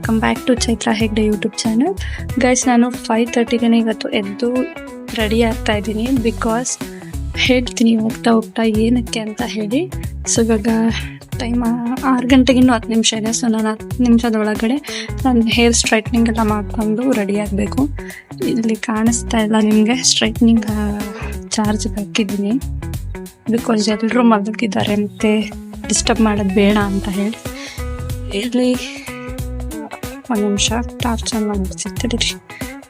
Welcome back to Chaitra Hegde YouTube channel guys ನಾನು five ತರ್ಟಿಗೆ ಇವತ್ತು ಎದ್ದು ರೆಡಿ ಆಗ್ತಾ ಇದ್ದೀನಿ ಬಿಕಾಸ್ ಹೇಳ್ತೀನಿ ಹೋಗ್ತಾ ಹೋಗ್ತಾ ಏನಕ್ಕೆ ಅಂತ ಹೇಳಿ. ಸೊ ಇವಾಗ ಟೈಮ್ ಆರು ಗಂಟೆಗೆ ಇನ್ನೂ ಹತ್ತು ನಿಮಿಷ ಇದೆ. ಸೊ ನಾನು ಹತ್ತು ನಿಮಿಷದ ಒಳಗಡೆ ನಾನು ಹೇರ್ ಸ್ಟ್ರೈಟ್ನಿಂಗ್ ಎಲ್ಲ ಮಾಡಿಕೊಂಡು ರೆಡಿ ಆಗಬೇಕು. ಇಲ್ಲಿ ಕಾಣಿಸ್ತಾ ಇಲ್ಲ ನಿಮಗೆ ಸ್ಟ್ರೈಟ್ನಿಂಗ್ ಚಾರ್ಜ್ ಹಾಕಿದ್ದೀನಿ. ಬಿಕಾಸ್ ಎಲ್ಲರೂ ಮಲಗಿದ್ದಾರೆ, ಮತ್ತು ಡಿಸ್ಟರ್ಬ್ ಮಾಡೋದು ಬೇಡ ಅಂತ ಹೇಳಿ. ಇಲ್ಲಿ ಒಂದು ನಿಮಿಷ ಟಾರ್ಚ್ ಆನ್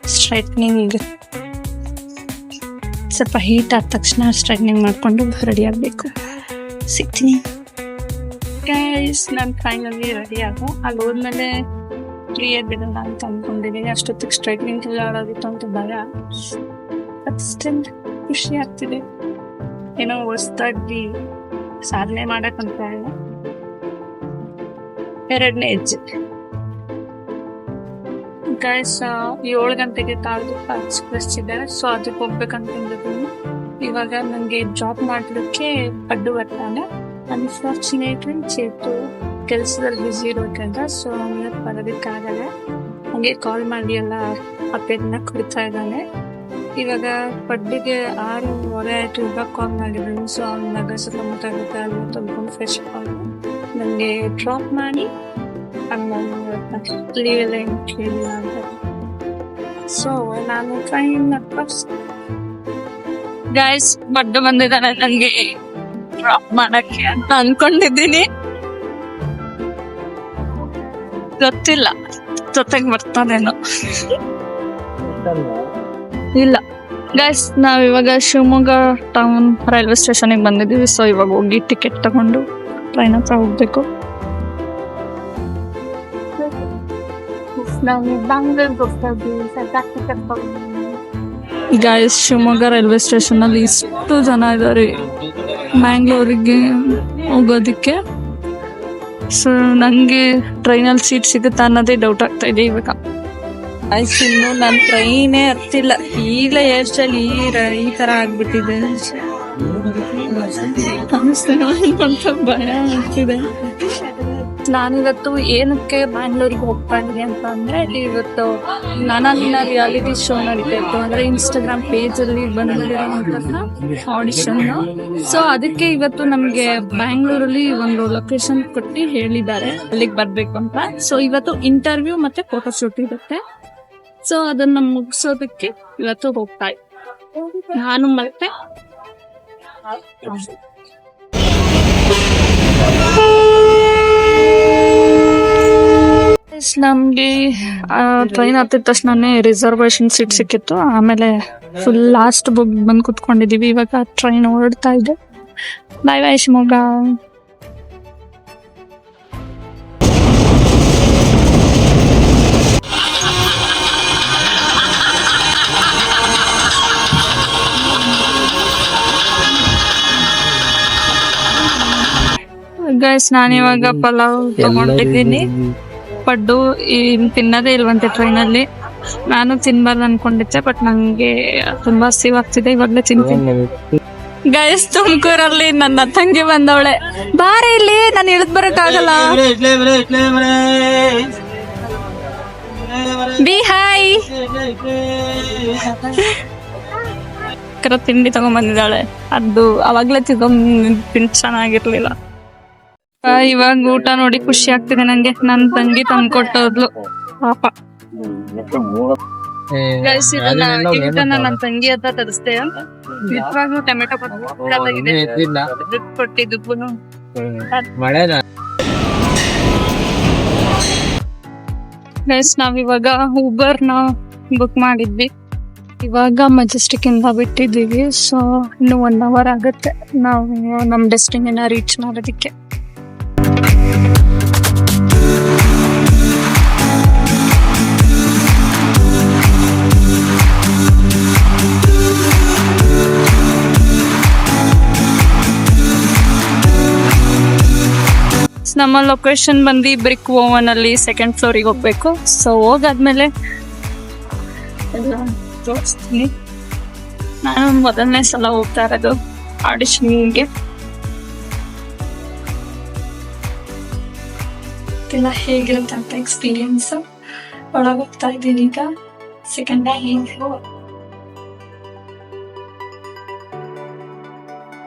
ಸ್ಟ್ರೈಟ್ನಿಂಗ್ ಈಗ. ಸ್ವಲ್ಪ ಹೀಟ್ ಆದ ತಕ್ಷಣ ಸ್ಟ್ರೈಟ್ನಿಂಗ್ ಮಾಡಿಕೊಂಡು ರೆಡಿ ಆಗಬೇಕು. ಸಿಗ್ತೀನಿ. ಗೈಸ್ ನಾನು ಫೈನಲಿ ರೆಡಿ ಆಗು ಅಲ್ಲಿ ಹೋದ್ಮೇಲೆ ಕ್ಲಿಯರ್ ಬಿಡೋಣ ಅಂತ ಅಂದ್ಕೊಂಡಿದ್ದೀನಿ ಅಷ್ಟೊತ್ತಿಗೆ ಸ್ಟ್ರೈಟ್ನಿಂಗ್ ಎಲ್ಲ ಆಗಿತ್ತು ಅಂತ ಭಯ. ಬಟ್ ಸ್ಟಿಲ್ ಖುಷಿ ಆಗ್ತಿದೆ. ಏನೋ ಹೊಸ್ದಾಗಿ ಸಾಧನೆ ಮಾಡಕ್ಕಂತ ಎರಡನೇ ಹೆಜ್ಜೆ ಗೈಸ್ ಏಳು ಗಂಟೆಗೆ ತಾಳ್ದು ಎಕ್ಸ್ಪ್ರೆಸ್ ಇದೆ ಸೊ ಅದಕ್ಕೆ ಹೋಗ್ಬೇಕಂತಂದಿದ್ದೀನಿ. ಇವಾಗ ನನಗೆ ಜಾಬ್ ಮಾಡಲಿಕ್ಕೆ ಅಡ್ಡು ಬರ್ತಾನೆ. ಅನ್ಫಾರ್ಚುನೇಟ್ಲಿ ಚೇತು ಕೆಲಸದಲ್ಲಿ ಬ್ಯುಸಿ ಇರೋದ್ರಿಂದ ಸೊ ಅವನ ಬರೋದಕ್ಕಾಗಲ್ಲ. ಹಂಗೆ ಕಾಲ್ ಮಾಡಿ ಎಲ್ಲ ಅಪ್ಡೇಟ್ನ ಕೊಡ್ತಾ ಇದ್ದಾನೆ. ಇವಾಗ ಪಡ್ಡಿಗೆ ಆರೂವರೆ ಆಯ್ತು, ಇವಾಗ ಕಾಲ್ ಮಾಡಿದ್ದೀನಿ. ಸೊ ಅವ್ನ ಸುತ್ತಮುತ್ತ ಆಗುತ್ತೆ ಅಲ್ಲಿ ತೊಳ್ಕೊಂಡು ಫ್ರೆಶ್ ಕಾಲ್ ನನಗೆ ಡ್ರಾಪ್ ಮಾಡಿ ಲೀವ್ ಎಲ್ಲ ಏನು ಕೇಳಿಲ್ಲ ಅಂತ ಸೊ ನಾನು ಟ್ರೈನ್ ಗೈಸ್ ಬಡ್ಡ ಬಂದಿದ್ದಾನೆ ನನಗೆ ಡ್ರಾಪ್ ಮಾಡಕ್ಕೆ ಅಂತ ಅನ್ಕೊಂಡಿದ್ದೀನಿ. ಗೊತ್ತಿಲ್ಲ, ಜೊತೆಗೆ ಬರ್ತಾನೇನೋ. ಇಲ್ಲ. ಗೈಸ್ ನಾವ್ ಇವಾಗ ಶಿವಮೊಗ್ಗ ಟೌನ್ ರೈಲ್ವೆ ಸ್ಟೇಷನ್ಗೆ ಬಂದಿದ್ದೀವಿ ಸೊ ಇವಾಗ ಹೋಗಿ ಟಿಕೆಟ್ ತಗೊಂಡು ಟ್ರೈನ್ ಹತ್ರ ಹೋಗ್ಬೇಕು. ನಾವು ಹೋಗ್ತಾ ಇದ್ದೀವಿ ಗಾಯಸ್ ಶಿವಮೊಗ್ಗ ರೈಲ್ವೆ ಸ್ಟೇಷನ್ ಅಲ್ಲಿ ಇಷ್ಟು ಜನ ಇದ್ದಾರೆ ಮ್ಯಾಂಗ್ಳೂರಿಗೆ ಹೋಗೋದಕ್ಕೆ. ಸೊ ನನಗೆ ಟ್ರೈನಲ್ಲಿ ಸೀಟ್ ಸಿಗುತ್ತಾ ಅನ್ನೋದೇ ಡೌಟ್ ಆಗ್ತಾ ಇದೆ ಇವಾಗ. ಆಯ್ತು ಇನ್ನು ನಾನು ಟ್ರೈನೇ ಹತ್ತಿಲ್ಲ. ಈಗ ಹೇರ್ ಸ್ಟೈಲ್ ಈ ರ- ಈ ಥರ ಆಗ್ಬಿಟ್ಟಿದೆ. ಭಯ ಆಗ್ತಿದೆ. ನಾನಿವತ್ತು ಏನಕ್ಕೆ ಬ್ಯಾಂಗ್ಳೂರಿಗೆ ಹೋಗ್ತಾ ಇದ್ದೀನಿ ಅಂತ ಅಂದ್ರೆ ಇವತ್ತು ನಾನಾನಿನ ರಿಯಾಲಿಟಿ ಶೋ ನಡೀತಾ ಇತ್ತು. ಅಂದ್ರೆ ಇನ್ಸ್ಟಾಗ್ರಾಮ್ ಅಲ್ಲಿ ಬಂದಿರುವಂತಹ ಆಡಿಷನ್ ಸೊ ಅದಕ್ಕೆ ಇವತ್ತು ನಮಗೆ ಬ್ಯಾಂಗ್ಳೂರಲ್ಲಿ ಒಂದು ಲೊಕೇಶನ್ ಕೊಟ್ಟು ಹೇಳಿದ್ದಾರೆ. ಅಲ್ಲಿಗೆ ಬರ್ಬೇಕು ಅಂತ. ಸೊ ಇವತ್ತು ಇಂಟರ್ವ್ಯೂ ಮತ್ತೆ ಫೋಟೋ ಶೂಟ್ ಇರುತ್ತೆ. ಸೊ ಅದನ್ನ ಮುಗಿಸೋದಕ್ಕೆ ಇವತ್ತು ಹೋಗ್ತಾ ನಾನು ಮತ್ತೆ ನಮ್ಗೆ ಟ್ರೈನ್ ಹತ್ತಿದ ತಕ್ಷಣನೇ ರಿಸರ್ವೇಶನ್ ಸೀಟ್ ಸಿಕ್ಕಿತ್ತು. ಆಮೇಲೆ ಫುಲ್ ಲಾಸ್ಟ್ ಬುಕ್ ಬಂದು ಕುತ್ಕೊಂಡಿದ್ದೀವಿ ಇವಾಗ ಟ್ರೈನ್ ಹೊರಡ್ತಾ ಇದೆ. ಬಾಯ್ ಬಾಯ್ ಶಿವಮೊಗ್ಗ. ಗೈಸ್ ನಾನಿವಾಗ ಪಲಾವ್ ತಗೊಂಡಿದ್ದೀನಿ. ಪಡ್ಡು ತಿನ್ನೋದೇ ಇಲ್ವಂತೆ ಟ್ರೈನಲ್ಲಿ ನಾನು ತಿನ್ಬಾರ್ದು ಅನ್ಕೊಂಡಿದ್ದೆ ಬಟ್ ನಂಗೆ ತುಂಬಾ ಹಸಿವಾಗ್ತಿದೆ ಇವಾಗ್ಲೇ ತಿಂತೀನಿ. ಗೈಸ್ ತುಮಕೂರಲ್ಲಿ ನನ್ನ ತಂಗಿ ಬಂದವಳೆ. ಬಾರೆ ಇಲ್ಲಿ, ನಾನು ಇಳಿದ್ ಬರಕ್ ಆಗಲ್ಲ ಬಿ ಹಾಯ್ ತಿಂಡಿ ತಗೊಂಡ್ ಬಂದಿದ್ದಾಳೆ. ಅದು ಅವಾಗ್ಲೇ ತಿಂದ್ ಚೆನ್ನಾಗಿರ್ಲಿಲ್ಲ. ಇವಾಗ ಊಟ ನೋಡಿ ಖುಷಿ ಆಗ್ತಿದೆ ನಂಗೆ. ನನ್ ತಂಗಿ ತಂದ್ಕೊಟ್ಟೋದ್ಲು. ಪಾಪ. Guys, ಇದನ್ನ ಇದನ್ನ ನನ್ನ ತಂಗಿ ಹತ್ರ ತರಿಸ್ದೆ ನಿಜವಾಗ್ಲೂ ಟೊಮೆಟೊ ಕೊಟ್ಟಿದ್ದು ಗೈಸ್ ನಾವ್ ಇವಾಗ ಊಬರ್ನ ಬುಕ್ ಮಾಡಿದ್ವಿ. ಇವಾಗ ಮೆಜೆಸ್ಟಿಕ್ ಇಂದ ಬಿಟ್ಟಿದ್ದೀವಿ. ಸೊ ಇನ್ನು ಒನ್ ಅವರ್ ಆಗುತ್ತೆ. ನಾವು ನಮ್ ಡೆಸ್ಟಿನೇನ ರೀಚ್ ಮಾಡೋದಕ್ಕೆ. ನಮ್ಮ ಲೊಕೇಶನ್ ಬಂದು ಬ್ರಿಕ್ ಓವನ್ ಅಲ್ಲಿ ಸೆಕೆಂಡ್ ಫ್ಲೋರಿಗೆ ಹೋಗ್ಬೇಕು. ಸೊ ಹೋಗಾದ್ಮೇಲೆ ಎಲ್ಲ ತೋರಿಸ್ತೀನಿ. ನಾನು ಮೊದಲನೇ ಸಲ ಹೋಗ್ತಾ ಇರೋದು ಆಡಿಷನ್ಗೆ ಎಲ್ಲ ಹೇಗಿರುತ್ತೆ ಅಂತ ಎಕ್ಸ್ಪೀರಿಯನ್ಸ್ ಒಳಗೆ ಹೋಗ್ತಾ ಇದ್ದೀನಿ ಈಗ. ಸೆಕೆಂಡ್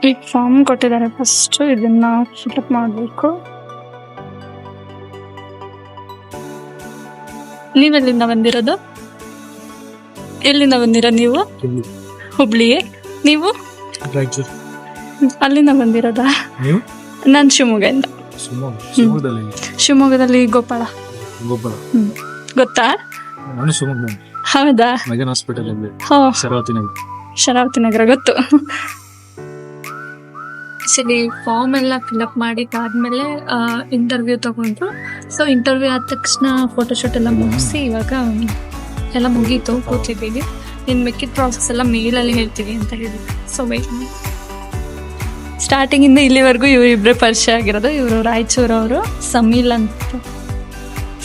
ಈಗ ಫಾರ್ಮ್ ಕೊಟ್ಟಿದ್ದಾರೆ ಫಸ್ಟ್ ಇದನ್ನ ಫಿಲ್ಅಪ್ ಮಾಡಬೇಕು. ನೀವೆಲ್ಲಿಂದ ಬಂದಿರೋದು? ಎಲ್ಲಿಂದ ಬಂದಿರೋ ನೀವು? ಹುಬ್ಳಿಯೇ ನೀವು? ಅಲ್ಲಿಂದ ಬಂದಿರೋದಾ? ನಾನು ಶಿವಮೊಗ್ಗದಿಂದ. ಶಿವಮೊಗ್ಗ ಶಿವಮೊಗ್ಗದಲ್ಲಿ ಶಿವಮೊಗ್ಗದಲ್ಲಿ ಗೋಪಾಳ ಗೊತ್ತಾ? ನಾನು ಶಿವಮೊಗ್ಗ ಹೌದಾ? ಮಗನ ಹಾಸ್ಪಿಟಲ್ ಶರಾವತಿ ನಗರ. ಶರಾವತಿ ನಗರ ಗೊತ್ತು. ಸರಿ ಫಾರ್ಮ್ ಎಲ್ಲ ಫಿಲ್ಅಪ್ ಮಾಡಿದ್ದಾದ್ಮೇಲೆ ಇಂಟರ್ವ್ಯೂ ತಗೊಂಡ್ರು. ಸೊ ಇಂಟರ್ವ್ಯೂ ಆದ ತಕ್ಷಣ ಫೋಟೋಶೂಟ್ ಎಲ್ಲ ಮುಗಿಸಿ ಇವಾಗ ಎಲ್ಲ ಮುಗೀತು ಕೂತಿದ್ದೀವಿ ಇನ್ನು ಮಿಕ್ಕಿದ ಪ್ರಾಸೆಸ್ ಎಲ್ಲ ಮೇಲಲ್ಲಿ ಹೇಳ್ತೀವಿ ಅಂತ ಹೇಳಿದ್ರು ಸೊ ವೆಯ್ಟ್ ಸ್ಟಾರ್ಟಿಂಗಿಂದ ಇಲ್ಲಿವರೆಗೂ ಇವರಿಬ್ಬರೇ ಪರಿಚಯ ಆಗಿರೋದು. ಇವರು ರಾಯಚೂರವರು ಸಮೀಲ್ ಅಂತ.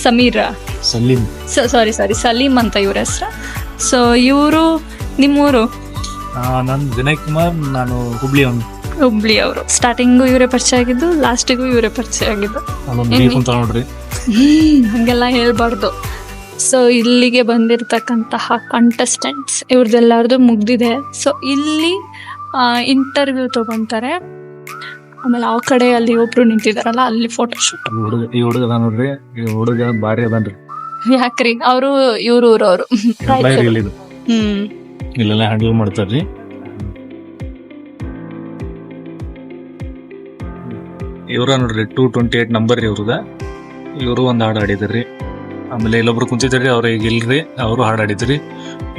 ಸಮೀರ? ಸಲೀಮ್. ಸಾರಿ ಸಾರಿ ಸಲೀಮ್ ಅಂತ ಇವ್ರ ಹೆಸರು. ಸೊ ಇವರು ನಿಮ್ಮೂರು? ನಾನು ವಿನಯ್ ಕುಮಾರ್ ನಾನು ಹುಬ್ಳಿ ಅವನು. ಹುಬ್ಳಿ ಅವರು. ಸ್ಟಾರ್ಟಿಂಗು ಇವರೇ ಪರಿಚಯ ಆಗಿದ್ದು ಲಾಸ್ಟಿಗೂ ಇವರೇ ಪರಿಚಯ ಆಗಿದ್ದು. ನೋಡ್ರಿ. ಹಂಗೆಲ್ಲ ಹೇಳ್ಬಾರ್ದು. ಸೊ ಇಲ್ಲಿಗೆ ಬಂದಿರತಕ್ಕಂತಹ ಕಂಟೆಸ್ಟೆಂಟ್ಸ್ ಇವ್ರದ್ದೆಲ್ಲರದು ಮುಗ್ದಿದೆ. ಸೊ ಇಲ್ಲಿ ಇಂಟರ್ವ್ಯೂ ತಗೊಂತಾರೆ. ಆಮೇಲೆ ಆ ಕಡೆ ಅಲ್ಲಿ ಒಬ್ರು ನಿಂತಿದಾರಲ್ಲ ಅಲ್ಲಿ ಫೋಟೋಶೂಟ್ ಹುಡುಗ ಈ ಹುಡುಗ ಅದ ನೋಡ್ರಿ. ಈ ಹುಡುಗ ಭಾರಿ ಅದನ್ರಿ. ಯಾಕ್ರಿ? ಅವರು ಇವ್ರ ಊರವರು ಹ್ಮ್. ಇಲ್ಲೆಲ್ಲ ಹ್ಯಾಂಡಲ್ ಮಾಡ್ತಾರ್ರಿ. ಇವ್ರ ನೋಡ್ರಿ ಟೂ ಟ್ವೆಂಟಿ ಏಟ್ ನಂಬರ್ ರೀ ಇವ್ರದ. ಇವರು ಒಂದು ಹಾಡು ಹಾಡಿದ್ರಿ. ಆಮೇಲೆ ಇಲ್ಲೊಬ್ರು ಕುಂತಿದ್ರಿ ಅವ್ರ ಈಗ ಇಲ್ರಿ ಅವರು ಹಾಡು ಹಾಡಿದ್ರಿ.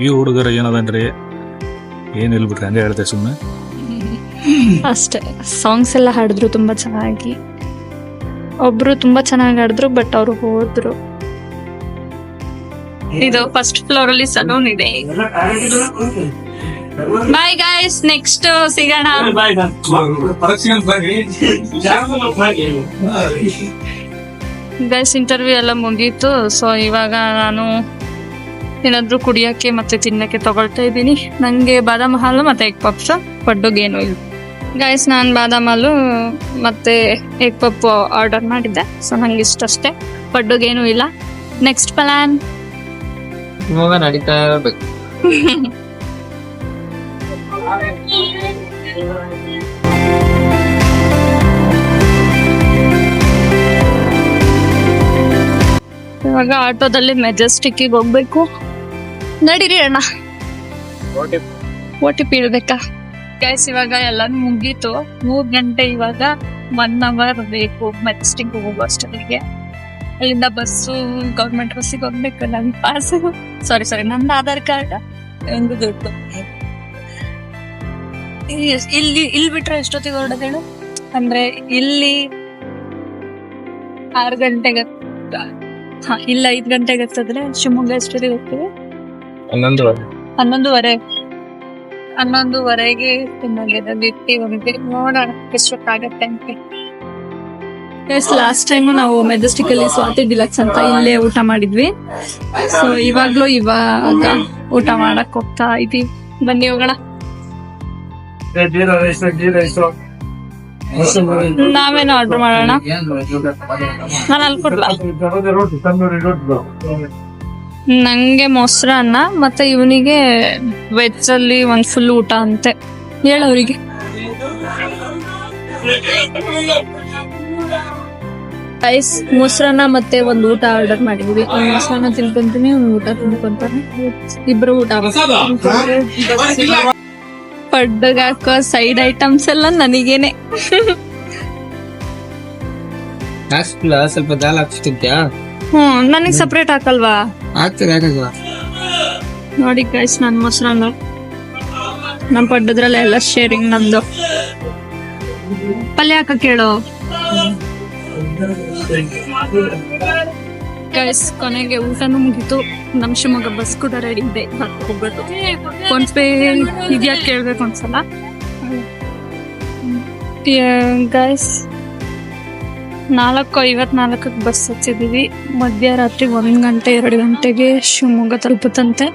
ಈ ಹುಡುಗರು ಏನದನ್ರಿ? ಏನ್ ಇಲ್ಬಿಡ್ರಿ ಹಂಗೆ ಹೇಳ್ದೆ ಸುಮ್ಮನೆ ಅಷ್ಟೇ ಸಾಂಗ್ಸ್ ಎಲ್ಲ ಹಾಡಿದ್ರು ತುಂಬಾ ಚೆನ್ನಾಗಿ. ಒಬ್ರು ತುಂಬಾ ಚೆನ್ನಾಗಿ ಹಾಡಿದ್ರು ಬಟ್ ಅವರು ಹೋದ್ರು. ಇದು ಫಸ್ಟ್ ಫ್ಲೋರ್ ಅಲ್ಲಿ ಸಲೂನ್ ಇದೆ. ಬಾಯ್ ಗಾಯ್ಸ್ ನೆಕ್ಸ್ಟ್ ಸಿಗೋಣ ಗೈಸ್ ಇಂಟರ್ವ್ಯೂ ಎಲ್ಲ ಮುಗೀತು. ಸೊ ಇವಾಗ ನಾನು ಏನಾದರೂ ಕುಡಿಯೋಕ್ಕೆ ಮತ್ತೆ ತಿನ್ನಕ್ಕೆ ತಗೊಳ್ತಾ ಇದ್ದೀನಿ. ನನಗೆ ಬಾದಾಮ್ ಹಾಲು ಮತ್ತೆ ಎಗ್ ಪಪ್ಸ್ ಪಡ್ಡುಗೇನು ಇಲ್ಲ. ಗೈಸ್ ನಾನು ಬಾದಾಮ್ ಹಾಲು ಮತ್ತೆ ಎಗ್ ಪಪ್ಪು ಆರ್ಡರ್ ಮಾಡಿದ್ದೆ. ಸೊ ನಂಗೆ ಇಷ್ಟಷ್ಟೇ ಪಡ್ಡುಗೇನು ಇಲ್ಲ. ನೆಕ್ಸ್ಟ್ ಪ್ಲಾನ್ ಇವಾಗ ನಡೀತಾ ಇರ್ಬೇಕು. ಇವಾಗ ಆಟೋದಲ್ಲಿ ಮೆಜೆಸ್ಟಿಕ್ಕಿಗೆ ಹೋಗ್ಬೇಕು. ನಡೀರಿ ಅಣ್ಣ. ಓ ಟಿ ಪಿ ಇಡ್ಬೇಕಾ ಗೈಸ್ ಇವಾಗ ಎಲ್ಲ ಮುಗೀತು. ಮೂರ್ ಗಂಟೆ ಇವಾಗ ಒನ್ ಅವರ್ ಬೇಕು ಮೆಜೆಸ್ಟಿಕ್ ಹೋಗೋ ಅಷ್ಟೊತ್ತಿಗೆ. ಅಲ್ಲಿಂದ ಬಸ್ಸು ಗೌರ್ಮೆಂಟ್ ಬಸ್ಸಿಗೆ ಹೋಗ್ಬೇಕು ನನ್ ಪಾಸ್ ಸಾರಿ ಸಾರಿ ನಂದು ಆಧಾರ್ ಕಾರ್ಡ್. ಒಂದು ದುಡ್ಡು ಇಲ್ಲಿ ಇಲ್ಲಿ ಬಿಟ್ರೆ ಎಷ್ಟೊತ್ತಿಗೆ ಹೊರಡೋದು ಹೇಳು? ಅಂದ್ರೆ ಇಲ್ಲಿ ಆರು ಗಂಟೆಗೆ ಹಾ ಇಲ್ಲ ಐದ್ ಗಂಟೆಗೆ ಹತ್ತದ್ರೆ ಶಿವಮೊಗ್ಗ ಎಷ್ಟೊತ್ತಿಗೆ ಹೋಗ್ತೀವಿ? ಹನ್ನೊಂದುವರೆ. ಹನ್ನೊಂದುವರೆ. ಹನ್ನೊಂದುವರೆಗೆ ಬಿಟ್ಟು ಹೋಗಿದ್ವಿ ನೋಡೋಣ ಎಷ್ಟೊತ್ತಾಗತ್ತೆ ಅಂತ. ಎಸ್ ಲಾಸ್ಟ್ ಟೈಮ್ ನಾವು ಮೆಜೆಸ್ಟಿಕ್ ಅಲ್ಲಿ ಸ್ವಾತಿ ಡಿಲಕ್ಸ್ ಅಂತ ಇಲ್ಲೇ ಊಟ ಮಾಡಿದ್ವಿ. ಸೊ ಇವಾಗ್ಲೂ ಇವಾಗ ಊಟ ಮಾಡಕ್ ಹೋಗ್ತಾ ಇದೀವಿ. ಬನ್ನಿ ಹೋಗೋಣ. ನಾವೇನು ಆರ್ಡರ್ ಮಾಡೋಣ? ನಾನು ಅಲ್ಲಿ ಕೊಡ್ಲಾ? ನಂಗೆ ಮೊಸರನ್ನ ಮತ್ತೆ ಇವನಿಗೆ ವೆಜ್ ಅಲ್ಲಿ ಒಂದ್ ಫುಲ್ ಊಟ ಅಂತೆ. ಹೇಳವ್ರಿಗೆ ರೈಸ್ ಮೊಸರನ್ನ ಮತ್ತೆ ಒಂದ್ ಊಟ ಆರ್ಡರ್ ಮಾಡಿದ್ವಿ. ಒಂದ್ ಮೊಸರನ್ನ ತಿನ್ಕೊಂತೀನಿ ಒಂದ್ ಊಟ ತಿನ್ಕೊಂತಾನೆ ಇಬ್ರು ಊಟ. ಪಡ್ಡಗ್ ಹಾಕೋ ಸೈಡ್ ಐಟಮ್ಸ್ ಎಲ್ಲ ನನಗೇನೆ. ಹಾಕ್ಸ್ಬಿಲ್ಲ ಸ್ವಲ್ಪ ದಾಲ್ ಹಾಕ್ಸ್ತಿದ್ಯಾ? ಹ್ಮ್ ನನಗ್ ಸಪ್ರೇಟ್ ಹಾಕಲ್ವಾ? ಆಗ್ತದೆ ಹಾಕಲ್ವಾ ನೋಡಿ ಗೈಸ್ ನನ್ ಮೊಸರನ್ನ. ನಮ್ ಪಡ್ಡದ್ರಲ್ಲ ಎಲ್ಲ ಶೇರಿಂಗ್ ನಮ್ದು. ಪಲ್ಯ ಹಾಕ ಕೇಳು ಗೈಸ್ ಕೊನೆಗೆ ಊಟನೂ ಮುಗೀತು. ನಮ್ಮ ಶಿವಮೊಗ್ಗ ಬಸ್ ಕೂಡ ರೆಡಿ ಇದೆ. ಹೋಗ್ಬೇಕು ಫೋನ್ ಪೇ ಇದೆಯಾ ಕೇಳ್ಬೇಕು ಒಂದ್ಸಲ? ಗೈಸ್ ನಾಲ್ಕು ಐವತ್ನಾಲ್ಕಕ್ಕೆ ಬಸ್ ಹಚ್ಚಿದ್ದೀವಿ ಮಧ್ಯರಾತ್ರಿ ಒಂದು ಗಂಟೆ, ಎರಡು ಗಂಟೆಗೆ ಶಿವಮೊಗ್ಗ ತಲುಪುತ್ತಂತೆ.